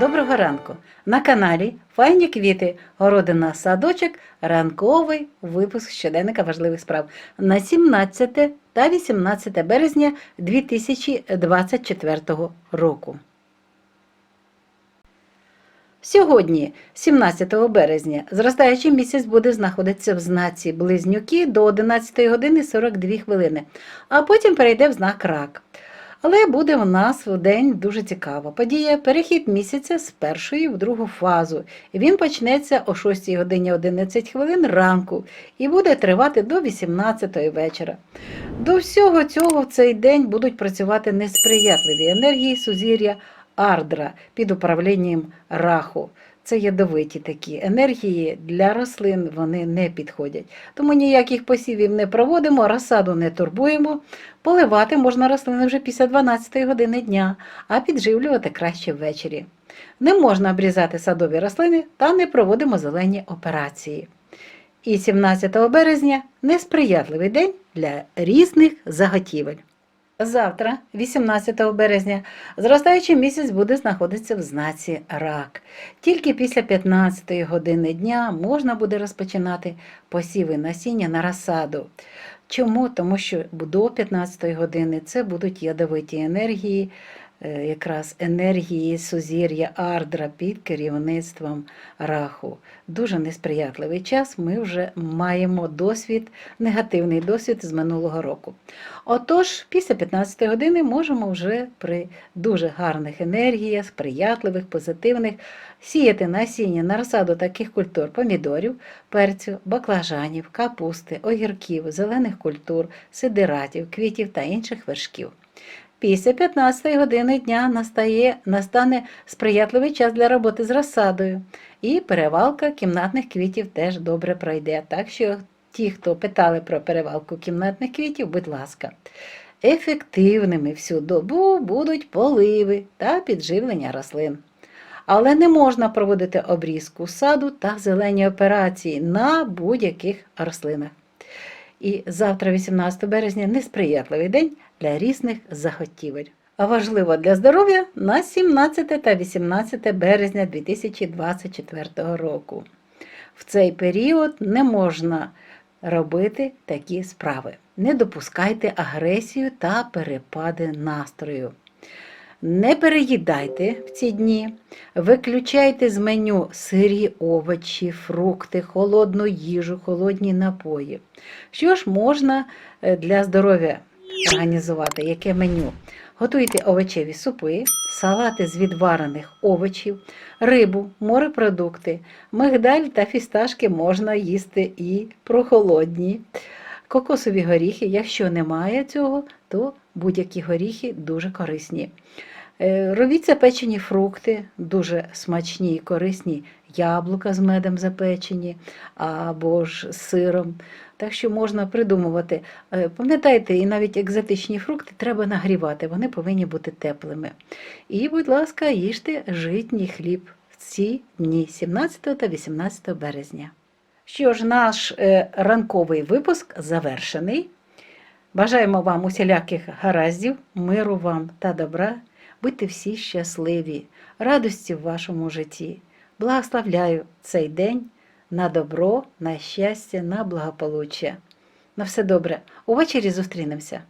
Доброго ранку! На каналі Файні квіти, городина садочок, ранковий випуск щоденника важливих справ на 17 та 18 березня 2024 року. Сьогодні, 17 березня, зростаючий місяць буде знаходитися в знаці Близнюки до 11 години 42 хвилини, а потім перейде в знак Рак. Але буде у нас в день дуже цікава подія перехід місяця з першої в другу фазу. Він почнеться о 6 годині 11 хвилин ранку і буде тривати до 18 вечора. До всього цього в цей день будуть працювати несприятливі енергії сузір'я Ардра під управлінням раху. Це ядовиті такі енергії для рослин вони не підходять. Тому ніяких посівів не проводимо, розсаду не турбуємо. Поливати можна рослини вже після 12 години дня, а підживлювати краще ввечері. Не можна обрізати садові рослини та не проводимо зелені операції. І 17 березня несприятливий день для різних заготівель. Завтра, 18 березня, зростаючий місяць буде знаходитися в знаці рак. Тільки після 15 години дня можна буде розпочинати посіви насіння на розсаду. Чому? Тому що до 15 години це будуть ядовиті енергії, якраз енергії сузір'я Ардра під керівництвом раху. Дуже несприятливий час. Ми вже маємо досвід, негативний досвід з минулого року. Отож, після 15 години можемо вже при дуже гарних енергіях, сприятливих, позитивних, сіяти насіння на розсаду таких культур помідорів, перцю, баклажанів, капусти, огірків, зелених культур, сидиратів, квітів та інших вершків. Після 15 години дня настає, настане сприятливий час для роботи з розсадою, і перевалка кімнатних квітів теж добре пройде. Так що ті, хто питали про перевалку кімнатних квітів, будь ласка, ефективними всю добу будуть поливи та підживлення рослин. Але не можна проводити обрізку саду та зелені операції на будь-яких рослинах. І завтра, 18 березня, несприятливий день для різних захотівель. А важливо для здоров'я на 17 та 18 березня 2024 року. В цей період не можна робити такі справи. Не допускайте агресію та перепади настрою. Не переїдайте в ці дні, виключайте з меню сирі овочі, фрукти, холодну їжу, холодні напої. Що ж можна е, для здоров'я організувати? Яке меню? Готуйте овочеві супи, салати з відварених овочів, рибу, морепродукти, мигдаль та фісташки можна їсти і прохолодні. Кокосові горіхи, якщо немає цього, то будь-які горіхи дуже корисні. Е, Робіть запечені фрукти, дуже смачні і корисні, яблука з медом запечені або ж з сиром. Так що можна придумувати. Е, Пам'ятайте, і навіть екзотичні фрукти треба нагрівати, вони повинні бути теплими. І, будь ласка, їжте житній хліб в ці дні 17 та 18 березня. Що ж, наш е, ранковий випуск завершений. Бажаємо вам усіляких гараздів, миру вам та добра. Будьте всі щасливі, радості в вашому житті. Благословляю цей день на добро, на щастя, на благополуччя. На все добре. Увечері зустрінемося.